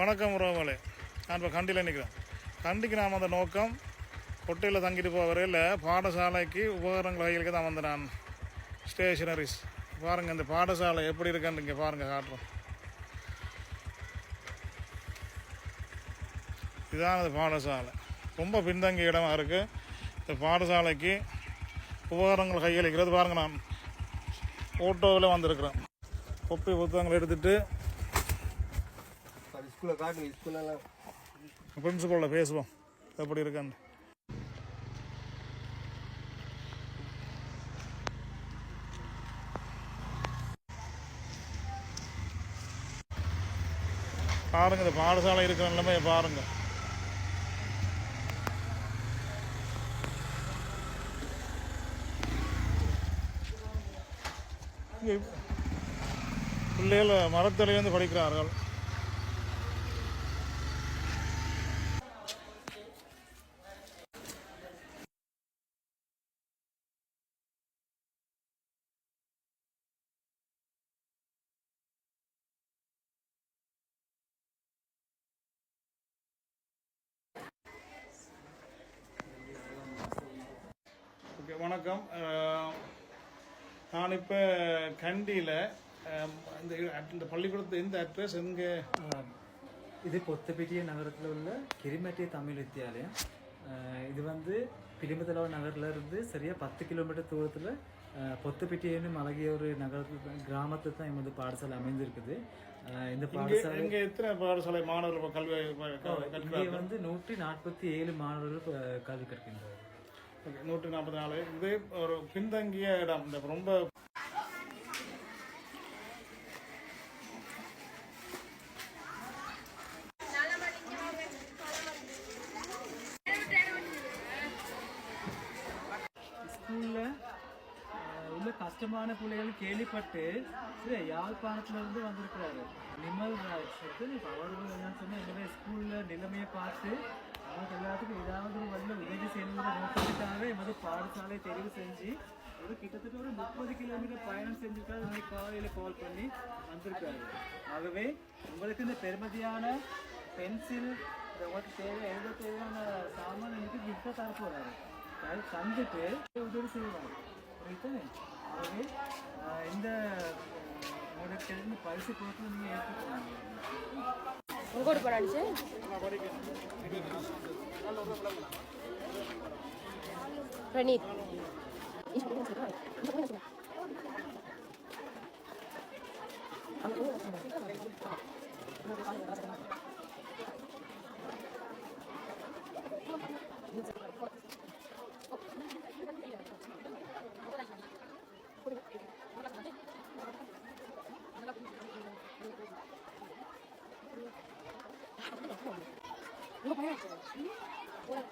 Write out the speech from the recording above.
வணக்கம் உறவுகளே. நான் இப்போ கண்டியில் நிற்கிறேன் கண்டிக்கு நாம் அந்த நோக்கம் கொட்டையில் தங்கிட்டு போக வரையில் பாடசாலைக்கு உபகரணங்கள் வகைகளுக்கு தான் வந்து நான். ஸ்டேஷனரிஸ். பாருங்கள் இந்த பாடசாலை எப்படி இருக்குன்னு இங்கே பாருங்கள் காட்டுறோம். இதுதான் இந்த பாடசாலை. ரொம்ப பின்தங்கிய இடமா இருக்குது இந்த பாடசாலைக்கு உபகரணங்கள் கையளிக்கிறது பாருங்கள் நான். ஓட்டோவில் வந்திருக்கிறேன். கொப்பி புத்தகங்கள் எடுத்துகிட்டு ஸ்கூலில் காட்டுங்க ஸ்கூலெல்லாம் பிரின்சிபலில் பேசுவோம். எப்படி இருக்கான்னு. பாருங்க இந்த பாடசாலை இருக்கிற நிலைமையை பாருங்க. இங்க பிள்ளைகள் மரத்தடியிலிருந்து படிக்கிறார்கள். வணக்கம். நான் இப்போ கண்டியில் இந்த இந்த பள்ளிக்கூடத்து எந்த அட்ரஸ் எங்கே. இது பொத்தப்பட்டிய நகரத்தில் உள்ள கிரிமட்டிய தமிழ் வித்தியாலயம் இது வந்து பிலிமதலவ நகர்ல இருந்து சரியா பத்து கிலோமீட்டர் தூரத்தில் பொத்தப்பட்டியன்னு அழகிய ஒரு நகரத்தில் கிராமத்தில் தான் எமது பாடசாலை அமைந்திருக்குது. இந்த பாடசாலை இங்கே எத்தனை பாடசாலை மாணவர்கள் கல்வி இங்கே வந்து நூற்றி நாற்பத்தி ஏழு மாணவர்கள் கல்வி கற்கின்றார்கள் ஓகே நூற்றி நாற்பத்தி நாலு. இது ஒரு பின்தங்கிய இடம். இந்த ரொம்ப ஸ்கூலில் உள்ள கஷ்டமான பிள்ளைகள் கேள்விப்பட்டு சரி யாழ்ப்பாணத்துல இருந்து வந்திருக்கிறாரு. நிமல் ராஜ். சரி, இப்ப அவர்கள் என்ன சொன்னா ஸ்கூல்ல நிலைமையை பார்த்து நமக்கு எல்லாத்துக்கும் ஏதாவது ஒரு வழியில் உதவி செய்யணுங்கிற நோக்கத்துக்காக எமது பாடசாலை தெரிவு செஞ்சு ஒரு கிட்டத்தட்ட ஒரு முப்பது கிலோமீட்டர் பயணம் செஞ்சிருக்காரு இன்னைக்கு காலையில் கால் பண்ணி வந்திருக்காரு. ஆகவே உங்களுக்கு இந்த பெருமதியான பென்சில் உங்களுக்கு தேவை எழுத தேவையான சாமான் எனக்கு கிஃப்டாக தரப்போறாரு அது தந்துட்டு உதவி செய்வாங்க புரியுது? ஆகவே இந்த உங்களுக்கு தெரிஞ்ச பரிசு பொருட்கள் நீங்கள் ஏற்றுக்கோங்க ఇంకోటి పడాలి ప్రణీత్ 이거 봐야죠. 뭐라고?